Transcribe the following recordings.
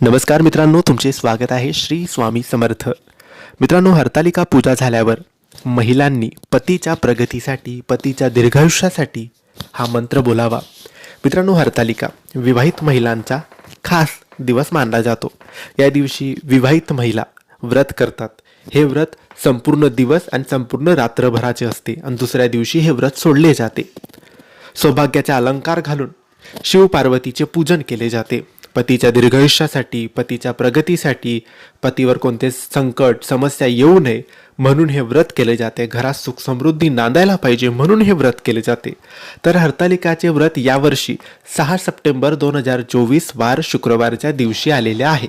नमस्कार मित्रांनो तुमचे स्वागत आहे श्री स्वामी समर्थ. मित्रांनो हरतालिका पूजा झाल्यावर महिलांनी पतीच्या प्रगतीसाठी पतीच्या दीर्घायुष्यासाठी हा मंत्र बोलावा. मित्रांनो हरतालिका विवाहित महिलांचा खास दिवस मानला जातो. या दिवशी विवाहित महिला व्रत करतात. हे व्रत संपूर्ण दिवस आणि संपूर्ण रात्रभराचे असते आणि दुसऱ्या दिवशी हे व्रत सोडले जाते. सौभाग्याचे अलंकार घालून शिव पार्वतीचे पूजन केले जाते. पतीच्या दीर्घायुष्यासाठी पतीच्या प्रगतीसाठी पतीवर कोणते संकट समस्या येऊ नये म्हणून हे व्रत केले जाते. घरात सुख समृद्धी नांदायला पाहिजे म्हणून हे व्रत केले जाते. तर हरतालिकाचे व्रत यावर्षी सहा सप्टेंबर दोन हजार चोवीस वार शुक्रवारच्या दिवशी आलेले आहे.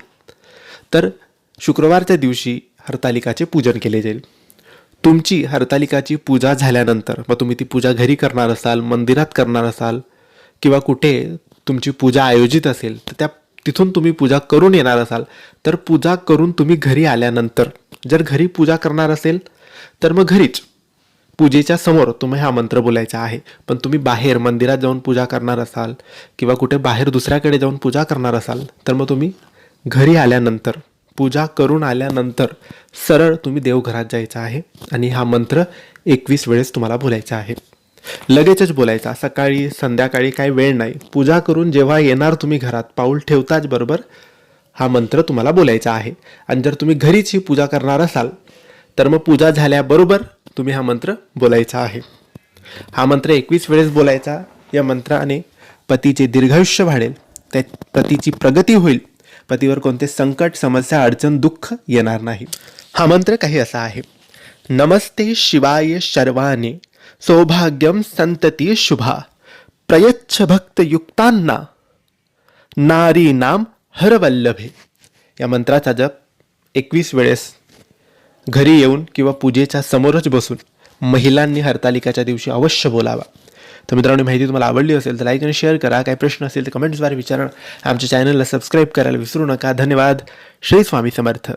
तर शुक्रवारच्या दिवशी हरतालिकाचे पूजन केले जाईल. तुमची हरतालिकाची पूजा झाल्यानंतर मग तुम्ही ती पूजा घरी करणार असाल मंदिरात करणार असाल किंवा कुठे तुमची पूजा आयोजित असेल तर त्या तिथून तुम्ही पूजा करून येणार असाल तर पूजा करून तुम्ही घरी आल्यानंतर जर घरी पूजा करणार असेल तर मग घरीच. पूजेच्या समोर तुम्ही हा मंत्र बोलायचा आहे. पण तुम्ही बाहेर मंदिरात जाऊन पूजा करणार असाल किंवा कुठे बाहेर दुसऱ्याकडे जाऊन पूजा करणार असाल तर मग तुम्ही घरी आल्यानंतर पूजा करून आल्यानंतर सरळ तुम्ही देवघरात जायचं आहे आणि हा मंत्र एकवीस वेळेस तुम्हाला बोलायचा आहे. लगेचच बोलायचा सकाळी संध्याकाळी काही वेळ नाही. पूजा करून जेव्हा येणार तुम्ही घरात पाऊल ठेवताच बरोबर हा मंत्र तुम्हाला बोलायचा आहे. आणि जर तुम्ही घरीच ही पूजा करणार असाल तर मग पूजा झाल्याबरोबर तुम्ही हा मंत्र बोलायचा आहे. हा मंत्र एकवीस वेळेस बोलायचा. या मंत्राने पतीचे दीर्घायुष्य वाढेल. त्या पतीची प्रगती होईल. पतीवर कोणते संकट समस्या अडचण दुःख येणार नाही. हा मंत्र काही असा आहे. नमस्ते शिवाय शर्वाने सौभाग्यम संतती शुभा। प्रयच्छ भक्तयुक्तांना नारी नाम हरवल्लभे। या मंत्राचा जप एकवीस वेळेस घरी येऊन किंवा पूजेच्या समोरच बसून महिलांनी हरतालिकाच्या दिवशी अवश्य बोलावा. तर मित्रांनो माहिती तुम्हाला आवडली असेल तर लाईक आणि शेअर करा. काही प्रश्न असेल तर कमेंट्सद्वारे विचारा आमच्या चॅनलला सबस्क्राईब करायला विसरू नका. धन्यवाद. श्री स्वामी समर्थ.